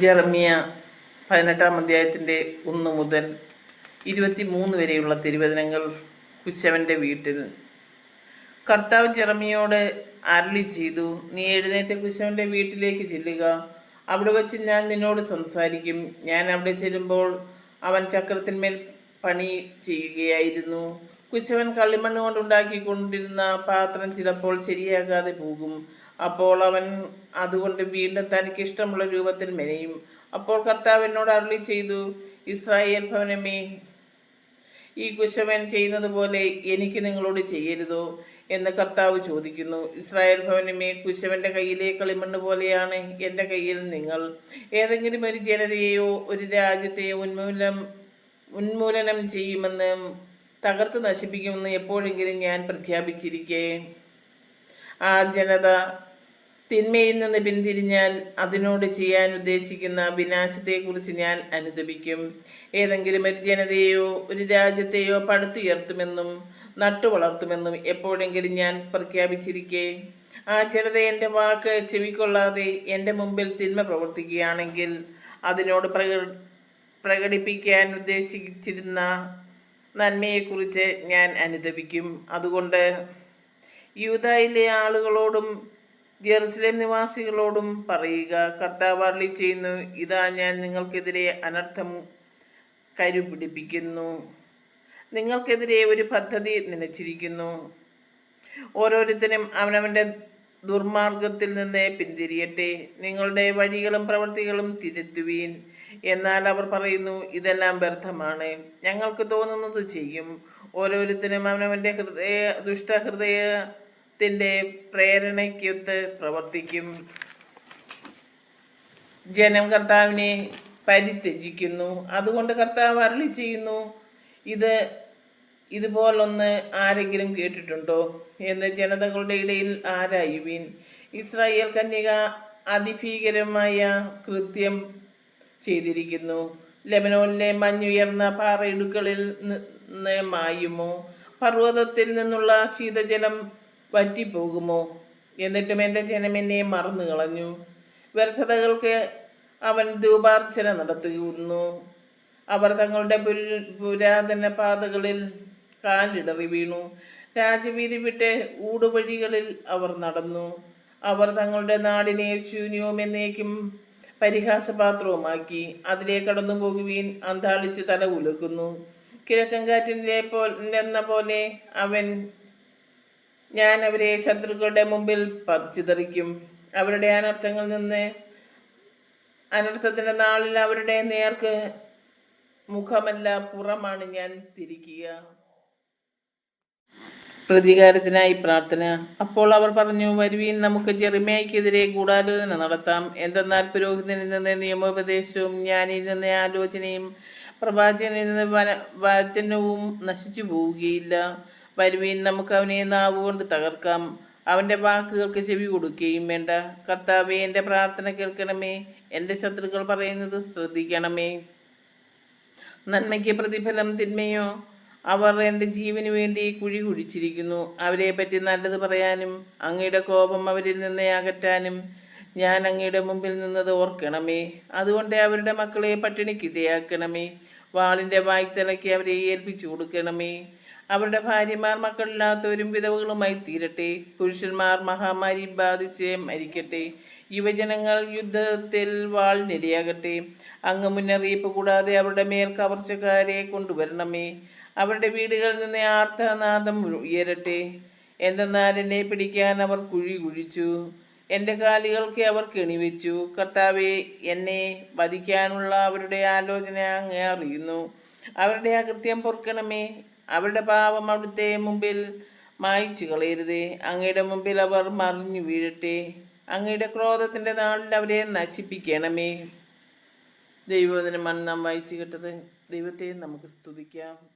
ജെറമിയ പതിനെട്ടാം അധ്യായത്തിന്റെ ഒന്ന് മുതൽ ഇരുപത്തി മൂന്ന് വരെയുള്ള തിരുവചനങ്ങൾ കുശവന്റെ വീട്ടിൽ. കർത്താവ് ജെറമിയോട് അരളി ചെയ്തു നീ എഴുന്നേറ്റ് കുശവന്റെ വീട്ടിലേക്ക് ചെല്ലുക. അവിടെ വച്ച് ഞാൻ നിന്നോട് സംസാരിക്കും. ഞാൻ അവിടെ ചെല്ലുമ്പോൾ അവൻ ചക്രത്തിന്മേൽ പണി ചെയ്യുകയായിരുന്നു. കുശവൻ കളിമണ്ണ് കൊണ്ടുണ്ടാക്കിക്കൊണ്ടിരുന്ന പാത്രം ചിലപ്പോൾ ശരിയാകാതെ പോകും. അപ്പോൾ അവൻ അതുകൊണ്ട് വീണ്ടും തനിക്ക് ഇഷ്ടമുള്ള രൂപത്തിൽ മെനയും. അപ്പോൾ കർത്താവ് എന്നോട് അരുളി ചെയ്തു ഇസ്രായേൽ ഭവനമേ ഈ കുശവൻ ചെയ്യുന്നത് പോലെ എനിക്ക് നിങ്ങളോട് ചെയ്യരുതോ? എന്ന് കർത്താവ് ചോദിക്കുന്നു. ഇസ്രായേൽ ഭവനമേ കുശവന്റെ കയ്യിലെ കളിമണ്ണ് പോലെയാണ് എന്റെ കയ്യിൽ നിങ്ങൾ. ഏതെങ്കിലും ഒരു ജനതയെയോ ഒരു രാജ്യത്തെയോ ഉന്മൂലനം ഉന്മൂലനം ചെയ്യുമെന്ന് തകർത്ത് നശിപ്പിക്കുമെന്ന് എപ്പോഴെങ്കിലും ഞാൻ പ്രഖ്യാപിച്ചിരിക്കെ. ആ ജനത തിന്മയിൽ നിന്ന് പിന്തിരിഞ്ഞാൽ അതിനോട് ചെയ്യാൻ ഉദ്ദേശിക്കുന്ന വിനാശത്തെക്കുറിച്ച് ഞാൻ അനുദപിക്കും. ഏതെങ്കിലും ഒരു ജനതയെയോ ഒരു രാജ്യത്തെയോ പടുത്തുയർത്തുമെന്നും നട്ടു വളർത്തുമെന്നും എപ്പോഴെങ്കിലും ഞാൻ പ്രഖ്യാപിച്ചിരിക്കെ. ആ ജനത എന്റെ വാക്ക് ചെവിക്കൊള്ളാതെ എന്റെ മുമ്പിൽ തിന്മ പ്രവർത്തിക്കുകയാണെങ്കിൽ അതിനോട് പ്രക പ്രകടിപ്പിക്കാൻ ഉദ്ദേശിച്ചിരുന്ന നന്മയെക്കുറിച്ച് ഞാൻ അനുദപിക്കും. അതുകൊണ്ട് യൂതായിലെ ആളുകളോടും ജെറുസലേം നിവാസികളോടും പറയുക കർത്താവ് ചെയ്യുന്നു ഇതാ ഞാൻ നിങ്ങൾക്കെതിരെ അനർത്ഥം കരുപിടിപ്പിക്കുന്നു. നിങ്ങൾക്കെതിരെ ഒരു പദ്ധതി നിലച്ചിരിക്കുന്നു ഓരോരുത്തരും അവനവന്റെ ദുർമാർഗത്തിൽ നിന്ന് പിന്തിരിയട്ടെ. നിങ്ങളുടെ വഴികളും പ്രവൃത്തികളും തിരുത്തുവീൻ. എന്നാൽ അവർ പറയുന്നു ഇതെല്ലാം വ്യർത്ഥമാണ്. ഞങ്ങൾക്ക് തോന്നുന്നത് ചെയ്യും. ഓരോരുത്തരും അവനവന്റെ ഹൃദയ ദുഷ്ടഹൃദയത്തിന്റെ പ്രേരണയ്ക്കൊത്ത് പ്രവർത്തിക്കും. ജനം കർത്താവിനെ പരിത്യജിക്കുന്നു. അതുകൊണ്ട് കർത്താവ് അരളി ചെയ്യുന്നു ഇത് ഇതുപോലൊന്ന് ആരെങ്കിലും കേട്ടിട്ടുണ്ടോ? എന്ന് ജനതകളുടെ ഇടയിൽ ആരായുവീൻ? ഇസ്രായേൽ കന്യക അതിഭീകരമായ കൃത്യം ചെയ്തിരിക്കുന്നു. ലെബനോനിലെ മഞ്ഞുയർന്ന പാറയിടുകളിൽ നിന്ന് മായുമോ പർവതത്തിൽ നിന്നുള്ള ശീതജലം വറ്റിപ്പോകുമോ? എന്നിട്ടും എന്റെ ജനം എന്നെ മറന്നു കളഞ്ഞു. വ്യർത്ഥതകൾക്ക് അവൻ ധൂപാർച്ചന നടത്തുന്നു. അവർ തങ്ങളുടെ പുരാതന പാതകളിൽ കാലിടറി വീണു. രാജവീതി വിട്ട് ഊടുവഴികളിൽ അവർ നടന്നു. അവർ തങ്ങളുടെ നാടിനെ ശൂന്യവും എന്നേക്കും പരിഹാസപാത്രവുമാക്കി. അതിലെ കടന്നു പോകുവീൻ അന്താളിച്ച് തല ഉലുക്കുന്നു. കിഴക്കൻ കാറ്റിന്റെ എന്ന പോലെ അവൻ ഞാൻ അവരെ ശത്രുക്കളുടെ മുമ്പിൽ പതിച്ചിതറിക്കും. അവരുടെ അനർത്ഥങ്ങളിൽ നിന്ന് അനർത്ഥത്തിന്റെ നാളിൽ അവരുടെ നേർക്ക് മുഖമല്ല പുറമാണ് ഞാൻ തിരിക്കുക. പ്രതികാരത്തിനായി പ്രാർത്ഥന. അപ്പോൾ അവർ പറഞ്ഞു വരുവീൻ നമുക്ക് ജെറിമയ്ക്കെതിരെ ഗൂഢാലോചന നടത്താം. എന്തെന്നാൽ പുരോഹിതനിൽ നിന്ന് നിയമോപദേശവും ഞാനിൽ നിന്ന് ആലോചനയും പ്രവാചകനിൽ നിന്ന് വചനവും നശിച്ചു പോവുകയില്ല. വരുവീൻ നമുക്ക് അവനെ നാവുകൊണ്ട് തകർക്കാം. അവന്റെ വാക്കുകൾക്ക് ചെവി കൊടുക്കുകയും വേണ്ട. കർത്താവെ എന്റെ പ്രാർത്ഥന കേൾക്കണമേ. എന്റെ ശത്രുക്കൾ പറയുന്നത് ശ്രദ്ധിക്കണമേ. നന്മയ്ക്ക് പ്രതിഫലം തിന്മയോ? അവർ എന്റെ ജീവന് വേണ്ടി കുഴി കുഴിച്ചിരിക്കുന്നു. അവരെ പറ്റി നല്ലത് പറയാനും അങ്ങയുടെ കോപം അവരിൽ നിന്നേ അകറ്റാനും ഞാൻ അങ്ങയുടെ മുമ്പിൽ നിന്നത് ഓർക്കണമേ. അതുകൊണ്ട് അവരുടെ മക്കളെ പട്ടിണിക്കിടയാക്കണമേ. വാളിന്റെ വായ്ത്തലയ്ക്ക് അവരെ ഏൽപ്പിച്ചു കൊടുക്കണമേ. അവരുടെ ഭാര്യമാർ മക്കളില്ലാത്തവരും വിധവകളുമായി തീരട്ടെ. പുരുഷന്മാർ മഹാമാരി ബാധിച്ച് മരിക്കട്ടെ. യുവജനങ്ങൾ യുദ്ധത്തിൽ വാളിനിരയാകട്ടെ അങ്ങ് മുന്നറിയിപ്പ് കൂടാതെ അവരുടെ മേൽ കവർച്ചക്കാരെ കൊണ്ടുവരണമേ. അവരുടെ വീടുകളിൽ നിന്ന് ആർത്തനാദം ഉയരട്ടെ. എന്തെന്നാൽ എന്നെ പിടിക്കാൻ അവർ കുഴി കുഴിച്ചു. എന്റെ കാലുകൾക്ക് അവർ കെണിവെച്ചു. കർത്താവെ എന്നെ വധിക്കാനുള്ള അവരുടെ ആലോചന അങ്ങ് അറിയുന്നു. അവരുടെ അകൃത്യം പൊറുക്കണമേ. അവരുടെ പാപം അവിടുത്തെ മുമ്പിൽ മായ്ച്ചു കളയരുതേ. അങ്ങയുടെ മുമ്പിൽ അവർ മറിഞ്ഞു വീഴട്ടെ. അങ്ങയുടെ ക്രോധത്തിന്റെ നാളിൽ അവരെ നശിപ്പിക്കണമേ. ദൈവദിനമാണ് നാം വായിച്ചു കേട്ടത്. ദൈവത്തെ നമുക്ക് സ്തുതിക്കാം.